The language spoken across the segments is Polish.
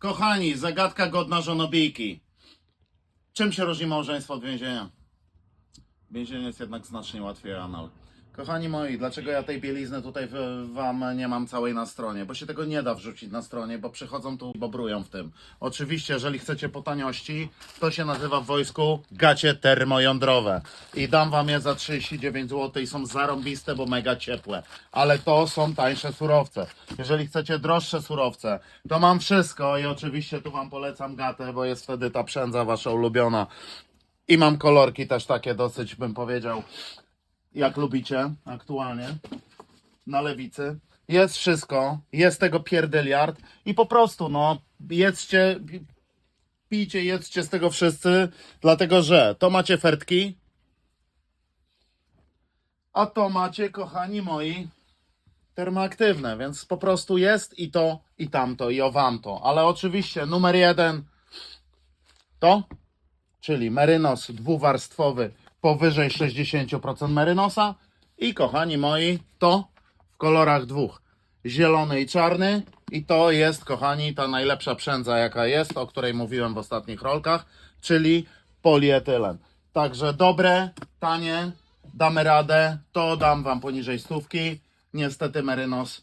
Kochani, zagadka godna żonobijki. Czym się różni małżeństwo od więzienia? Więzienie jest jednak znacznie łatwiej anal. Kochani moi, dlaczego ja tej bielizny tutaj wam nie mam całej na stronie? Bo się tego nie da wrzucić na stronie, bo przychodzą tu i bobrują w tym. Oczywiście, jeżeli chcecie po taniości, to się nazywa w wojsku gacie termojądrowe. I dam wam je za 39 zł i są zarąbiste, bo mega ciepłe. Ale to są tańsze surowce. Jeżeli chcecie droższe surowce, to mam wszystko i oczywiście tu wam polecam gatę, bo jest wtedy ta przędza wasza ulubiona. I mam kolorki też takie dosyć, bym powiedział, jak lubicie aktualnie na lewicy. Jest wszystko, jest tego pierdyliard i po prostu no jedzcie, pi- pijcie, jedzcie z tego wszyscy, dlatego że to macie fertki, a to macie, kochani moi, termoaktywne, więc po prostu jest i to, i tamto, i owamto. Ale oczywiście numer jeden to czyli merynos dwuwarstwowy powyżej 60% merynosa. I kochani moi, to w kolorach dwóch, zielony i czarny. I to jest, kochani, ta najlepsza przędza jaka jest, o której mówiłem w ostatnich rolkach, czyli polietylen. Także dobre, tanie, damy radę, to dam wam poniżej stówki, niestety merynos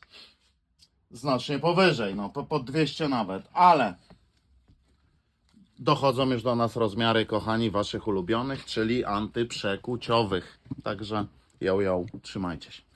znacznie powyżej, no po, po 200 nawet, ale dochodzą już do nas rozmiary, kochani, waszych ulubionych, czyli antyprzekuciowych. Także ją, ją, trzymajcie się.